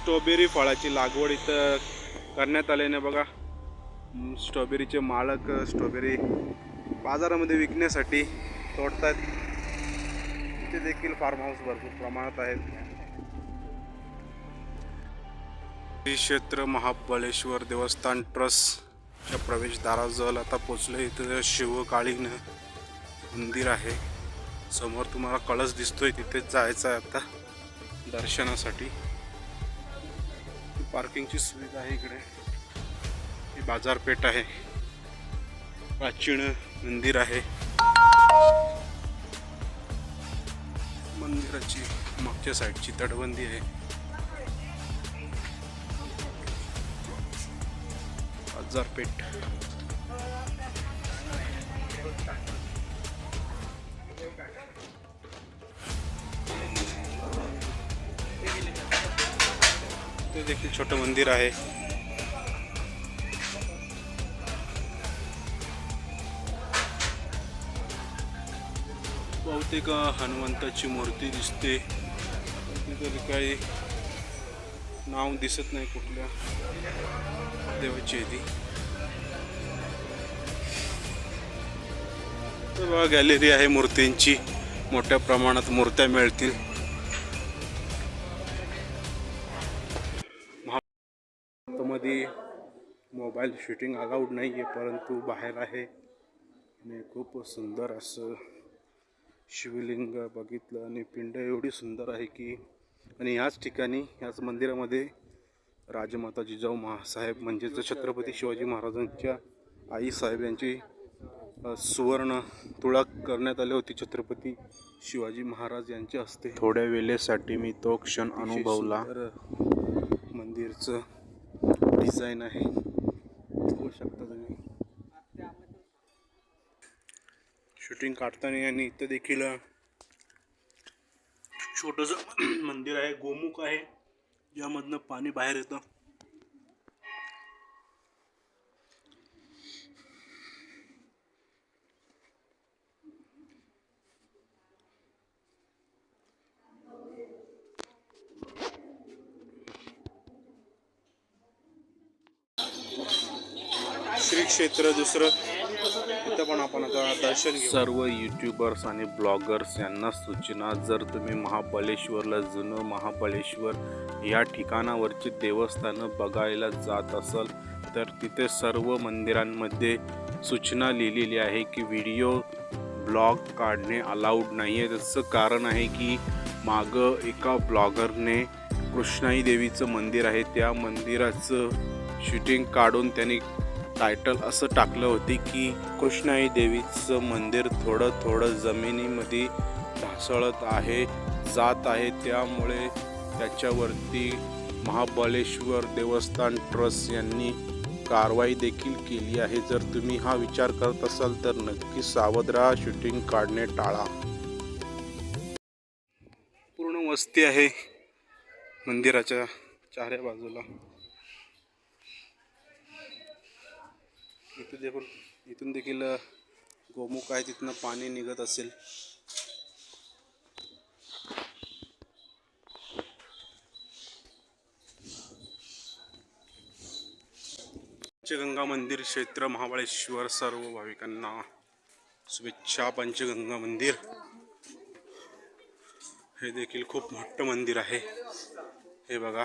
Strawberry फळाची लागवड इथं करण्यात आल्याने बघा. स्ट्रॉबेरीचे मालक स्ट्रॉबेरी बाजारामध्ये विकण्यासाठी तोडतात. इथे देखील फार्म हाऊस भरपूर प्रमाणात आहेत. श्री क्षेत्र महाबळेश्वर देवस्थान ट्रस्टच्या प्रवेशदाराजवळ आता पोचलं इथं शिवकालीन मंदिर आहे. समोर तुम्हाला कळस दिसतोय. तिथेच जायचं आहे आता दर्शनासाठी. पार्किंगची सुविधा आहे इकडे. ही बाजारपेठ आहे. प्राचीन मंदिर आहे. मंदिराची मागच्या साईडची तटबंदी आहे. बाजारपेठ. ते देखील छोटं मंदिर आहे. बहुतेक हनुमंताची मूर्ती दिसते. तरी काही नाव दिसत नाही कुठल्या देवाची आहे ती तर गॅलरी आहे मूर्तींची. मोठ्या प्रमाणात मूर्त्या मिळतील. मध्ये मोबाईल शूटिंग अलाउड नाही आहे परंतु बाहेर आहे. आणि खूप सुंदर असं शिवलिंग बघितलं आणि पिंड एवढी सुंदर आहे की आणि ह्याच ठिकाणी ह्याच मंदिरामध्ये राजमाता जिजाऊ महासाहेब म्हणजेच छत्रपती शिवाजी महाराजांच्या आई साहेब यांची सुवर्ण तुळा करण्यात आली होती. छत्रपती शिवाजी महाराज यांच्या हस्ते. थोड्या वेळेसाठी मी तो क्षण अनुभवला. मंदिरचं डिझाईन आहे. बघू शकता तुम्ही. शूटिंग काढताना आणि इथं देखील छोटंसं मंदिर आहे गोमुख आहे. ज्यामधनं पाणी बाहेर येतं. श्री क्षेत्र दुसरं. इथं पण आपण आता दर्शन घेऊ. सर्व युट्यूबर्स आणि ब्लॉगर्स यांना सूचना जर तुम्ही महाबळेश्वरला जुनं महाबळेश्वर या ठिकाणावरची देवस्थानं बघायला जात असाल तर तिथे सर्व मंदिरांमध्ये सूचना लिहिलेली आहे की व्हिडिओ ब्लॉग काढणे अलाउड नाही आहे त्याचं कारण आहे की मागं एका ब्लॉगरने कृष्णाई देवीचं मंदिर आहे. त्या मंदिराचं शूटिंग काढून त्यांनी टायटल असं टाकलं होते की कृष्णाई देवीचं मंदिर थोडं थोडं जमिनीमध्ये ढासळत आहे जात आहे. त्यामुळे त्याच्यावरती महाबळेश्वर देवस्थान ट्रस्ट यांनी कारवाई देखील केली आहे. जर तुम्ही हा विचार करत असाल तर नक्की सावध राहा शूटिंग काढणे टाळा. पूर्ण वस्ती आहे मंदिराच्या चाऱ्या बाजूला. इथे देखील इथून देखील गोमुख आहे तिथनं पाणी निघत असेल. पंचगंगा मंदिर क्षेत्र महाबळेश्वर सर्व भाविकांना शुभेच्छा. पंचगंगा मंदिर हे देखील खूप मोठं मंदिर आहे. हे बघा.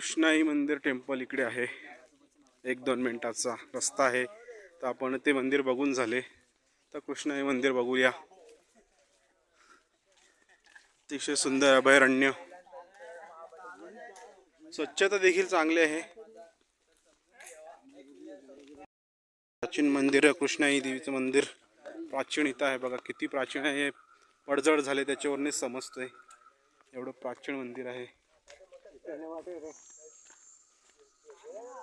कृष्णाई मंदिर टेम्पल इकडे आहे. एक दोन मिनटाचा रस्ता आहे. तर आपण ते मंदिर बघून झाले. तर कृष्णाई मंदिर बघूया. अतिशय सुंदर अभयारण्य. स्वच्छता देखील चांगली आहे. प्राचीन मंदिर कृष्णाई देवीचं मंदिर प्राचीन इथं आहे. बघा किती प्राचीन आहे. पडझड झाले त्याच्यावरनेच समजतंय. एवढं प्राचीन मंदिर आहे.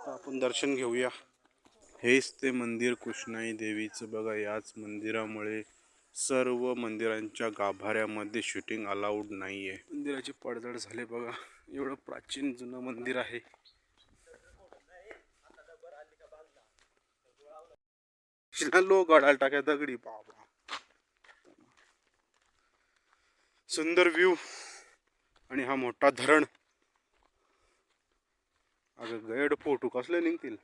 आपण दर्शन घेऊया. हेच ते मंदिर कृष्णाई देवीचं. बघा याच मंदिरामुळे सर्व मंदिरांच्या गाभाऱ्यामध्ये शूटिंग अलाउड नाही आहे मंदिराचे पडझड झाले बघा. एवढं प्राचीन जुनं मंदिर आहे. लो गडाला टाक्या दगडी बाबा. सुंदर व्ह्यू आणि हा मोठा धरण. अगं गैड फोटो कसले निघतील?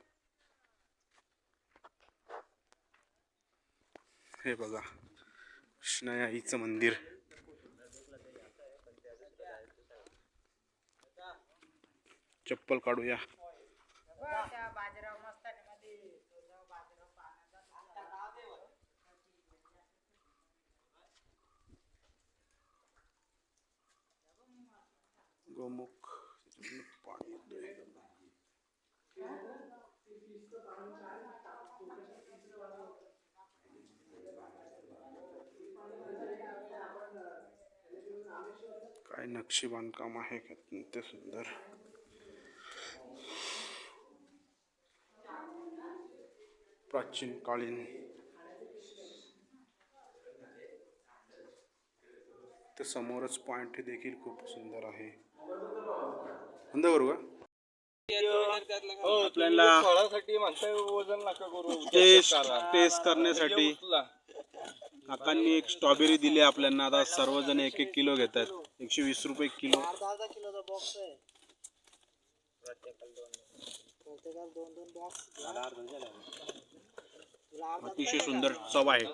हे बघा कृष्णाई आईचं मंदिर. चप्पल काढूया. गोमुख पाणी. काय नक्षी बांधकाम आहे का अत्यंत सुंदर? प्राचीन कालीन तर समोरच पॉइंट देखील खूप सुंदर आहे. करू का? आपल्याला वजन नका करू. टेस्ट टेस्ट करण्यासाठी. काकांनी एक स्ट्रॉबेरी दिली आपल्याला आता सर्वजण एक एक किलो घेतात एकशे वीस रुपये किलो. किलोचा बॉक्स आहे. अतिशय सुंदर चव आहे.